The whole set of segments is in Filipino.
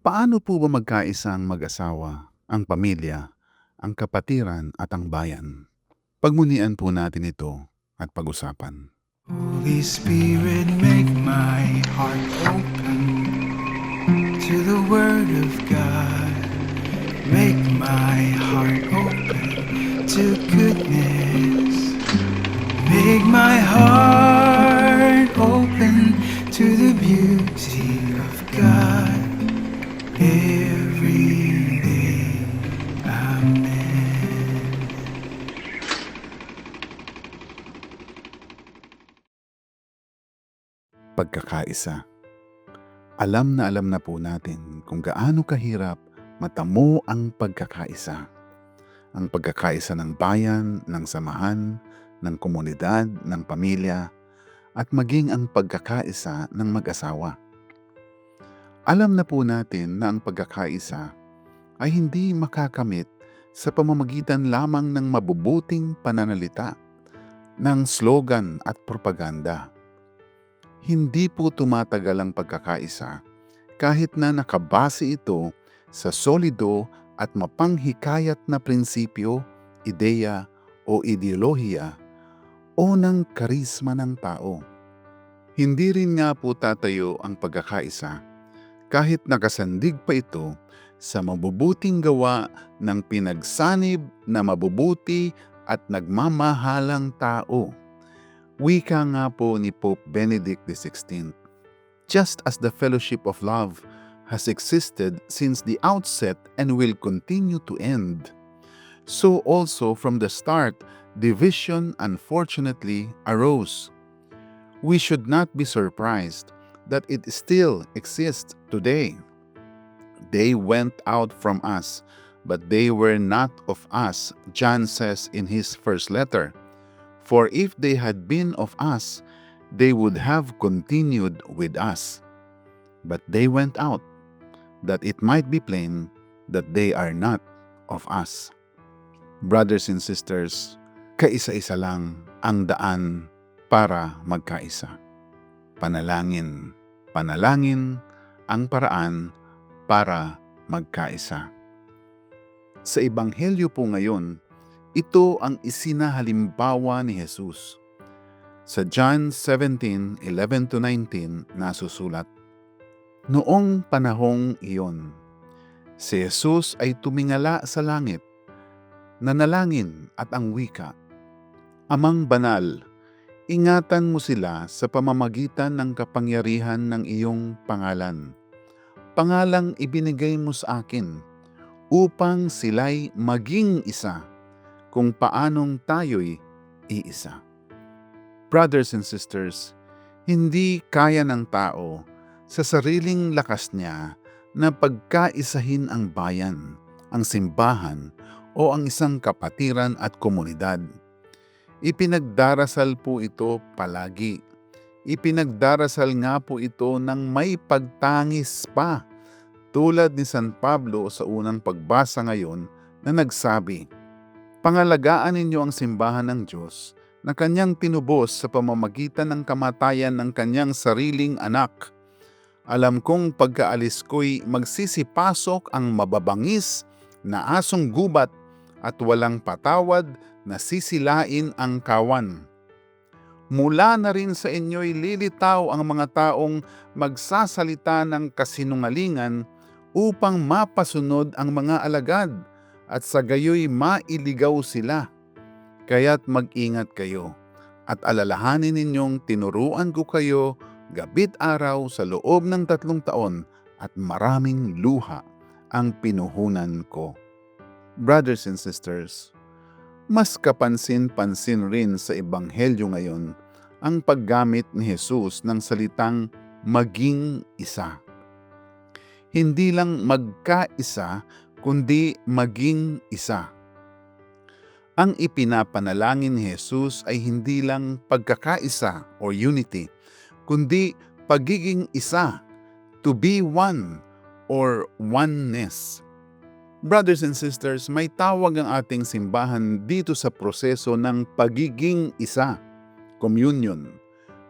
Paano po ba magkaisa ang mag-asawa, ang pamilya, ang kapatiran at ang bayan? Pagmunian po natin ito at pag-usapan. Holy Spirit, make my heart open to the Word of God. Make my heart open to goodness. Make my heart Pagkakaisa. Alam na alam na po natin kung gaano kahirap matamo ang pagkakaisa. Ang pagkakaisa ng bayan, ng samahan, ng komunidad, ng pamilya, at maging ang pagkakaisa ng mag-asawa. Alam na po natin na ang pagkakaisa ay hindi makakamit sa pamamagitan lamang ng mabubuting pananalita, ng slogan at propaganda. Hindi po tumatagal ang pagkakaisa kahit na nakabase ito sa solido at mapanghikayat na prinsipyo, ideya o ideolohiya o ng karisma ng tao. Hindi rin nga po tatayo ang pagkakaisa kahit nakasandig pa ito sa mabubuting gawa ng pinagsanib na mabubuti at nagmamahalang tao. Wika nga po ni Pope Benedict XVI, Just as the fellowship of love has existed since the outset and will continue to end, so also from the start division unfortunately arose. We should not be surprised that it still exists today. They went out from us, but they were not of us, John says in his first letter. For if they had been of us, they would have continued with us. But they went out, that it might be plain that they are not of us. Brothers and sisters, kaisa-isa lang ang daan para magkaisa. Panalangin, panalangin ang paraan para magkaisa. Sa Ebanghelyo po ngayon, ito ang isinahalimbawa ni Jesus. Sa John 17:11-19 nasusulat, Noong panahong iyon, si Jesus ay tumingala sa langit, nanalangin at ang wika, Amang banal, ingatan mo sila sa pamamagitan ng kapangyarihan ng iyong pangalan. Pangalang ibinigay mo sa akin upang sila'y maging isa kung paanong tayo'y iisa. Brothers and sisters, hindi kaya ng tao sa sariling lakas niya na pagkaisahin ang bayan, ang simbahan o ang isang kapatiran at komunidad. Ipinagdarasal po ito palagi. Ipinagdarasal nga po ito ng may pagtangis pa. Tulad ni San Pablo sa unang pagbasa ngayon na nagsabi, Pangalagaan ninyo ang simbahan ng Diyos na kanyang tinubos sa pamamagitan ng kamatayan ng kanyang sariling anak. Alam kong pagkaalis ko'y magsisipasok ang mababangis na asong gubat at walang patawad na sisilain ang kawan. Mula na rin sa inyo'y lilitaw ang mga taong magsasalita ng kasinungalingan upang mapasunod ang mga alagad at sa gayoy mailigaw sila. Kaya't mag-ingat kayo at alalahanin ninyong tinuruan ko kayo gabit araw sa loob ng tatlong taon at maraming luha ang pinuhunan ko. Brothers and sisters, mas kapansin-pansin rin sa Ebanghelyo ngayon ang paggamit ni Jesus ng salitang maging isa. Hindi lang magkaisa, kundi maging isa. Ang ipinapanalangin ni Jesus ay hindi lang pagkakaisa or unity, kundi pagiging isa, to be one or oneness. Brothers and sisters, may tawag ang ating simbahan dito sa proseso ng pagiging isa, communion.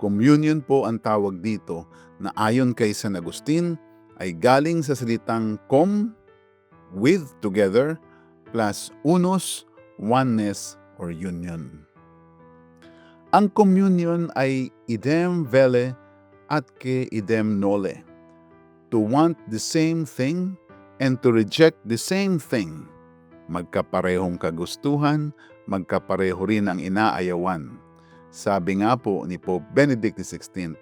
Communion po ang tawag dito na ayon kay San Agustin ay galing sa salitang com, with, together, plus unos, oneness, or union. Ang communion ay idem vele at ke idem nole. To want the same thing and to reject the same thing. Magkaparehong kagustuhan, magkapareho rin ang inaayawan. Sabi nga po ni Pope Benedict XVI,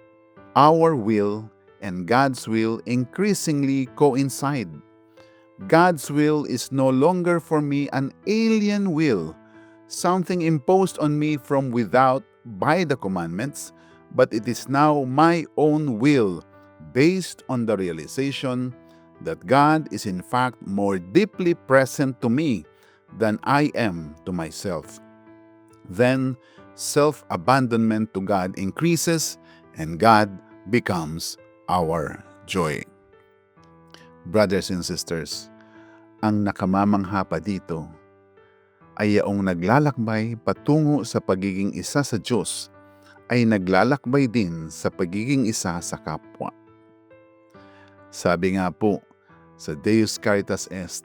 Our will and God's will increasingly coincide. God's will is no longer for me an alien will, something imposed on me from without by the commandments, but it is now my own will based on the realization that God is in fact more deeply present to me than I am to myself. Then self abandonment to God increases and God becomes our joy. Brothers and sisters, ang nakamamangha pa dito ay yaong naglalakbay patungo sa pagiging isa sa Diyos ay naglalakbay din sa pagiging isa sa kapwa. Sabi nga po sa Deus Caritas Est,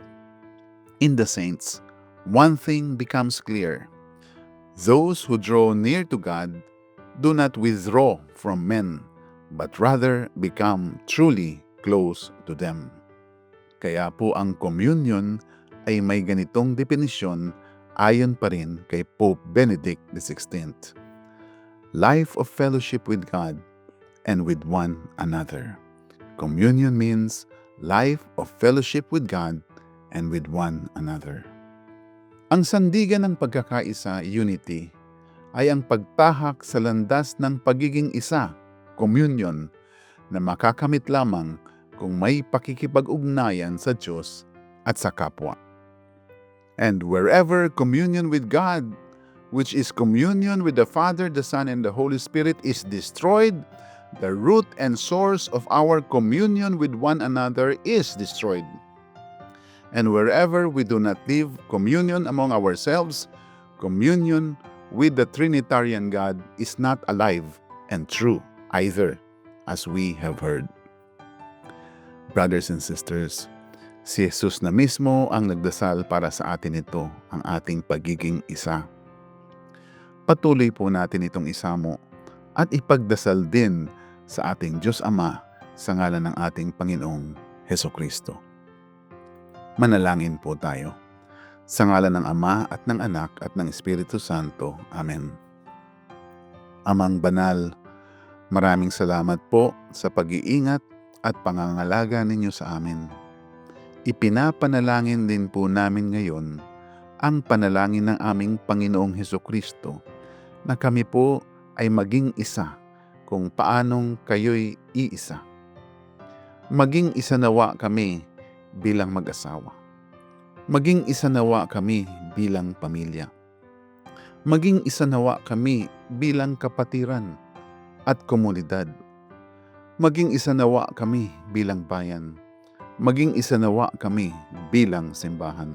In the saints, one thing becomes clear. Those who draw near to God do not withdraw from men, but rather become truly close to them. Kaya po ang communion ay may ganitong definisyon ayon pa rin kay Pope Benedict XVI. Life of fellowship with God and with one another. Communion means life of fellowship with God and with one another. Ang sandigan ng pagkakaisa, unity, ay ang pagtahak sa landas ng pagiging isa, communion, na makakamit lamang kung may pakikipag-ugnayan sa Diyos at sa kapwa. And wherever communion with God, which is communion with the Father, the Son, and the Holy Spirit, is destroyed, the root and source of our communion with one another is destroyed. And wherever we do not live communion among ourselves, communion with the Trinitarian God is not alive and true either, as we have heard. Brothers and sisters, si Jesus na mismo ang nagdasal para sa atin ito, ang ating pagiging isa. Patuloy po natin itong isamo at ipagdasal din sa ating Diyos Ama sa ngalan ng ating Panginoong Heso Kristo. Manalangin po tayo. Sa ngalan ng Ama at ng Anak at ng Espiritu Santo. Amen. Amang Banal, maraming salamat po sa pag-iingat at pangangalaga ninyo sa amin. Ipinapanalangin din po namin ngayon ang panalangin ng aming Panginoong Heso Kristo na kami po ay maging isa kung paanong kayo'y iisa. Maging isa nawa kami bilang mag-asawa. Maging isa nawa kami bilang pamilya. Maging isa nawa kami bilang kapatiran at komunidad. Maging isa nawa kami bilang bayan. Maging isa nawa kami bilang simbahan.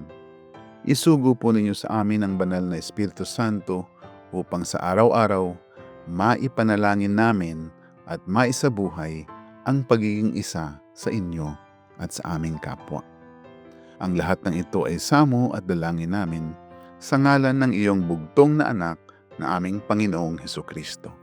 Isugo po ninyo sa amin ang banal na Espiritu Santo upang sa araw-araw maipanalangin namin at maisabuhay ang pagiging isa sa inyo at sa aming kapwa. Ang lahat ng ito ay samo at dalangin namin sa ngalan ng iyong bugtong na anak na aming Panginoong Heso Kristo.